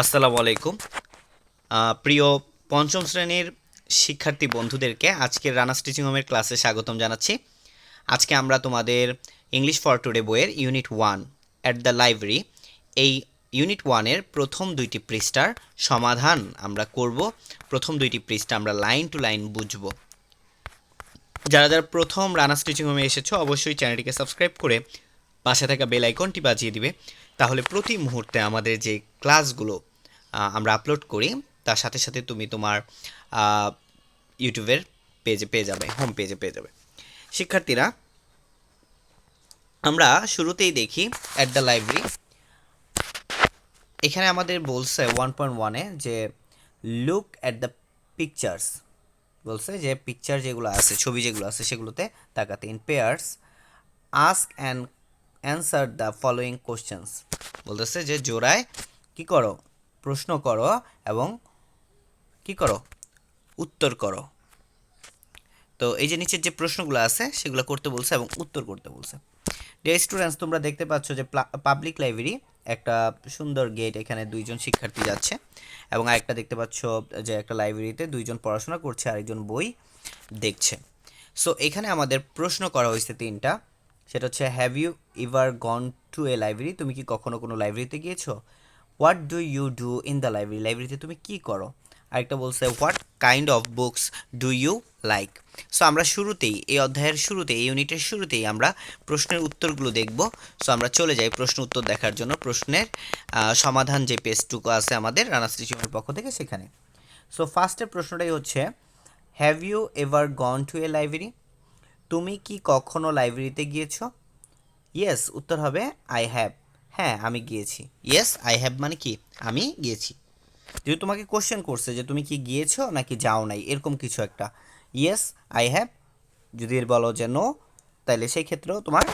আসসালামু আলাইকুম। প্রিয় পঞ্চম শ্রেণির শিক্ষার্থী বন্ধুদেরকে আজকের রানা স্টিচিং হোমের ক্লাসে স্বাগতম জানাচ্ছি। আজকে আমরা তোমাদের ইংলিশ ফর টুডে বইয়ের unit one at the library, এই ইউনিট ওয়ানের প্রথম দুইটি পৃষ্ঠার সমাধান আমরা করব। প্রথম দুইটি পৃষ্ঠা আমরা লাইন টু লাইন বুঝব। যারা যারা প্রথম রানা স্টিচিং হোমে এসেছ, অবশ্যই চ্যানেলটিকে সাবস্ক্রাইব করে পাশে থাকা বেল আইকনটি বাজিয়ে দিবে। তাহলে প্রতি মুহূর্তে আমাদের যে ক্লাসগুলো আমরা আপলোড করি, তার সাথে সাথে তুমি তোমার ইউটিউবের পেজে পেয়ে যাবে হোম পেজে পেয়ে যাবে। শিক্ষার্থীরা, আমরা শুরুতেই দেখি অ্যাট দ্য লাইব্রেরি এখানে আমাদের বলছে ওয়ান পয়েন্ট ওয়ানে যে লুক অ্যাট দ্য পিকচার্স বলছে যে পিকচার যেগুলো আছে, ছবি যেগুলো আছে, সেগুলোতে তাকাতে in pairs ask and answer the following questions বলতেছে যে, জোড়ায় কি করো? প্রশ্ন করো এবং কি করো? উত্তর করো। তো এই যে নিচের যে প্রশ্নগুলো আছে, সেগুলো করতে বলছে এবং উত্তর করতে বলছে। ডিয়ার স্টুডেন্টস তোমরা দেখতে পাচ্ছ যে পাবলিক লাইব্রেরি একটা সুন্দর গেট এখানে দুইজন শিক্ষার্থী যাচ্ছে এবং আরেকটা দেখতে পাচ্ছ যে একটা লাইব্রেরিতে দুইজন পড়াশোনা করছে, আরেকজন বই দেখছে। সো এখানে আমাদের প্রশ্ন করা হয়েছে তিনটা। সেটা হচ্ছে have you ever gone to a library তুমি কি কখনো কোনো লাইব্রেরিতে গিয়েছো? What do you do in the library লাইব্রেরিতে তুমি কি করো? আরেকটা বলছে what kind of books do you like so আমরা শুরুতেই, এই অধ্যায়ের শুরুতেই, এই ইউনিটের শুরুতেই আমরা প্রশ্নের উত্তরগুলো দেখব। সো আমরা চলে যাই প্রশ্ন উত্তর দেখার জন্য। প্রশ্নের সমাধান যে পেজটুকু আছে আমাদের, রানা স্টেশনের পক্ষ থেকে সেখানে। সো ফার্স্টের প্রশ্নটাই হচ্ছে have you ever gone to a library তুমি কি কখনো লাইব্রেরিতে গিয়েছো? ইয়েস উত্তর হবে আই হ্যাভ হ্যাঁ আমি গিয়েছি। ইয়েস আই হ্যাভ মানে কি? আমি গিয়েছি। যদি তোমাকে কোশ্চেন করছে যে তুমি কি গিয়েছো নাকি যাও নাই, এরকম কিছু একটা। ইয়েস আই হ্যাভ যদি বলো যে নো তাহলে সেই ক্ষেত্রেও তোমার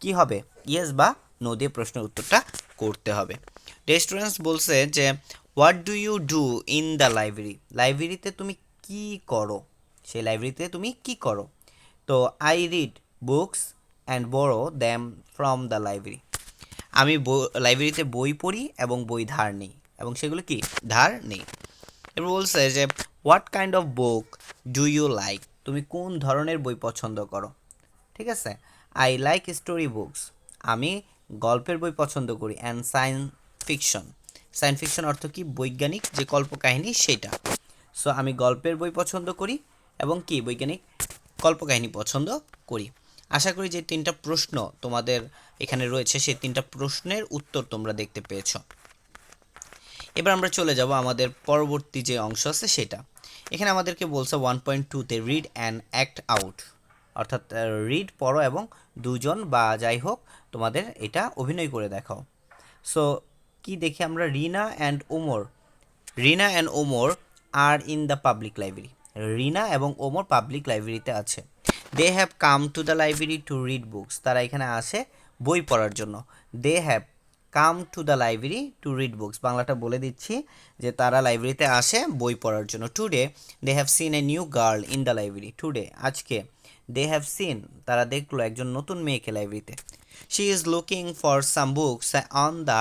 কি হবে? ইয়েস বা নো দিয়ে প্রশ্নের উত্তরটা করতে হবে। স্টুডেন্টস বলছে যে what do you do in the library লাইব্রেরিতে তুমি কি করো? সেই লাইব্রেরিতে তুমি কি করো? তো I read books and borrow them from the library আমি লাইব্রেরিতে বই পড়ি এবং বই ধার নিই। এবং সেগুলো কি? ধার নেই। এবার বলছে যে what kind of book do you like তুমি কোন ধরনের বই পছন্দ করো? ঠিক আছে? আই লাইক স্টোরি বুকস আমি গল্পের বই পছন্দ করি and science fiction science fiction অর্থ কি? বৈজ্ঞানিক যে কল্পকাহিনী, সেটা। সো আমি গল্পের বই পছন্দ করি এবং কি? বৈজ্ঞানিক কল্পকাহিনী পছন্দ করি। আশা করি যে তিনটা প্রশ্ন তোমাদের এখানে রয়েছে, সেই তিনটা প্রশ্নের উত্তর তোমরা দেখতে পেয়েছ। এবার আমরা চলে যাব আমাদের পরবর্তী যে অংশ আছে সেটা। এখানে আমাদেরকে বলছে ওয়ান পয়েন্ট টুতে রিড অ্যান্ড অ্যাক্ট আউট অর্থাৎ রিড পড়ো এবং দুজন বা যাই হোক তোমাদের এটা অভিনয় করে দেখাও। সো কি দেখি আমরা? Rina and Omar. Rina and Omar are in the public library Rina এবং ওমর পাবলিক লাইব্রেরিতে আছে। They have come to the library to read books তারা এখানে আসে বই পড়ার জন্য। They have come to the library to read books বাংলাটা বলে দিচ্ছি যে তারা লাইব্রেরিতে আসে বই পড়ার জন্য। Today they have seen a new girl in the library today আজকে দে হ্যাভ সিন তারা দেখল একজন নতুন মেয়েকে লাইব্রেরিতে she is looking for some books on the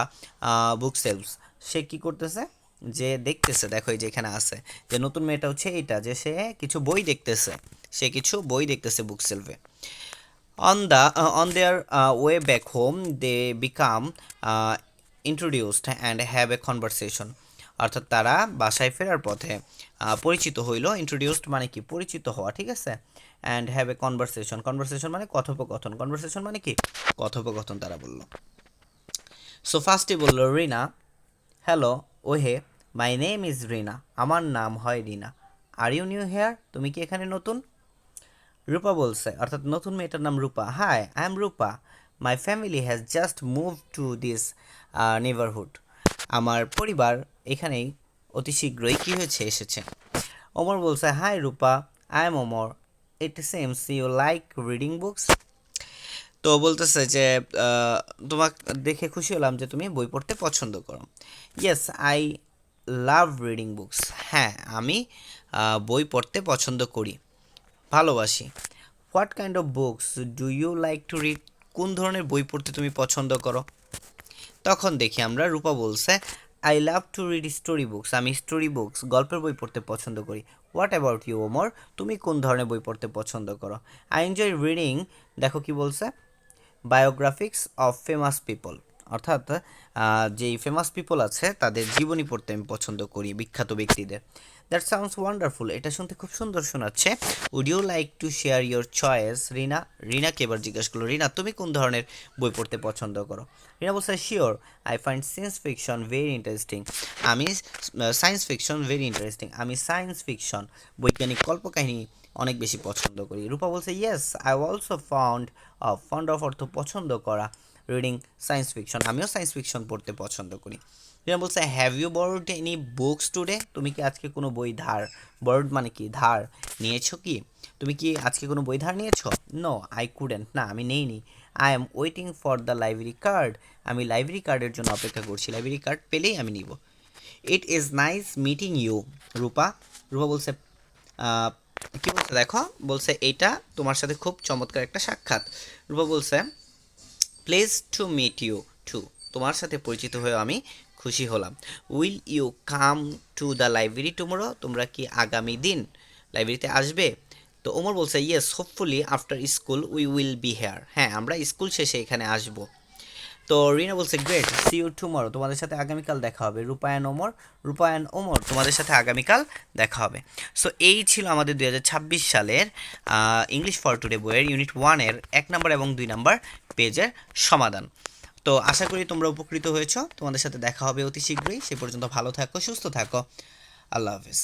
book shelves সে কী করতেছে? যে দেখতেছে দেখো এই যে এখানে আছে যে নতুন মেয়েটা হচ্ছে এইটা যে সে কিছু বই দেখতেছে সে কিছু বই দেখতেছে book সেলফে on the on on their uh, way back home they become uh, introduced and have a অর্থাৎ তারা বাসায় ফেরার পথে পরিচিত হইল। ইন্ট্রোডিউসড মানে কি? পরিচিত হওয়া ঠিক আছে? And have a conversation conversation মানে কথোপকথন। কনভারসেশন মানে কি? কথোপকথন তারা বলল। সো ফার্স্টে বলল রিনা হ্যালো ওহে মাই নেম ইজ রিনা আমার নাম হয় Rina. Are you new here তুমি কি এখানে নতুন? রূপা বলছে, অর্থাৎ নতুন মেয়েটার নাম Rupa. Hi I am Rupa my family has just move to this neighbourhood আমার পরিবার এখানেই অতি শীঘ্রই কী হয়েছে, এসেছে। ওমর বলছে hi Rupa I am Omar it seems you like reading books তো বলতেছে যে তোমাকে দেখে খুশি হলাম যে তুমি বই পড়তে পছন্দ করো। Yes I love reading books হ্যাঁ আমি বই পড়তে পছন্দ করি। ভালোবাসি। What kind of books do you like to read কোন ধরনের বই পড়তে তুমি পছন্দ করো? তখন দেখি আমরা, রূপা বলছে I love to read story books আমি স্টোরি বুকস গল্পের বই পড়তে পছন্দ করি। হোয়াট অ্যাবাউট ইউ ওমর তুমি কোন ধরনের বই পড়তে পছন্দ করো? আই এনজয় রিডিং দেখো কি বলছে বায়োগ্রাফিক্স অফ ফেমাস পিপল অর্থাৎ যেই ফেমাস পিপল আছে, তাদের জীবনী পড়তে আমি পছন্দ করি, বিখ্যাত ব্যক্তিদের। দ্যাট সাউন্ডস ওয়ান্ডারফুল এটা শুনতে খুব সুন্দর শোনাচ্ছে। Would you like to share your choice Rina, রিনাকে এবার জিজ্ঞেস করল, রিনা, তুমি কোন ধরনের বই পড়তে পছন্দ করো? রিনা বলছে sure I find science fiction very interesting আমি সায়েন্স ফিকশন ভেরি ইন্টারেস্টিং আমি সায়েন্স ফিকশন বৈজ্ঞানিক কল্পকাহিনী অনেক বেশি পছন্দ করি। রূপা বলছে yes I also found of found of অর্থ পছন্দ করা রিডিং সায়েন্স ফিকশন আমিও সায়েন্স ফিকশন পড়তে পছন্দ করি। রিনা বলছে have you borrowed any books today তুমি কি আজকে কোনো বই ধার বরড মানে কি, ধার নিয়েছো কি? তুমি কি আজকে কোনো বই ধার নিয়েছো? নো আই কুডেন্ট না, আমি নেইনি। I am waiting for the library card আমি লাইব্রেরি কার্ডের জন্য অপেক্ষা করছি। লাইব্রেরি কার্ড পেলেই আমি নিব। It is nice meeting you Rupa. Rupa বলছে কি বলছে দেখো? বলছে, এইটা তোমার সাথে খুব চমৎকার একটা সাক্ষাৎ। রূপা বলছে pleased to meet you too তোমার সাথে পরিচিত হয়ে আমি খুশি হলাম। Will you come to the library tomorrow তোমরা কি আগামী দিন লাইব্রেরিতে আসবে? তো ওমর বলছে yes hopefully after school we will be here হ্যাঁ আমরা স্কুল শেষে এখানে আসব। তো রিনা বলছে গ্রেট সি ইউ টুমরো তোমাদের সাথে আগামীকাল দেখা হবে। রূপায়ণ ওমর রূপায়ণ ওমর, তোমাদের সাথে আগামীকাল দেখা হবে। সো এই ছিল আমাদের দু হাজার ছাব্বিশ সালের ইংলিশ ফর টুডে বইয়ের ইউনিট ওয়ানের এক নম্বর এবং দুই নম্বর পেজের সমাধান। তো আশা করি তোমরা উপকৃত হয়েছো। তোমাদের সাথে দেখা হবে অতি শীঘ্রই। সে পর্যন্ত ভালো থাকো, সুস্থ থাকো। আল্লাহ হাফিজ।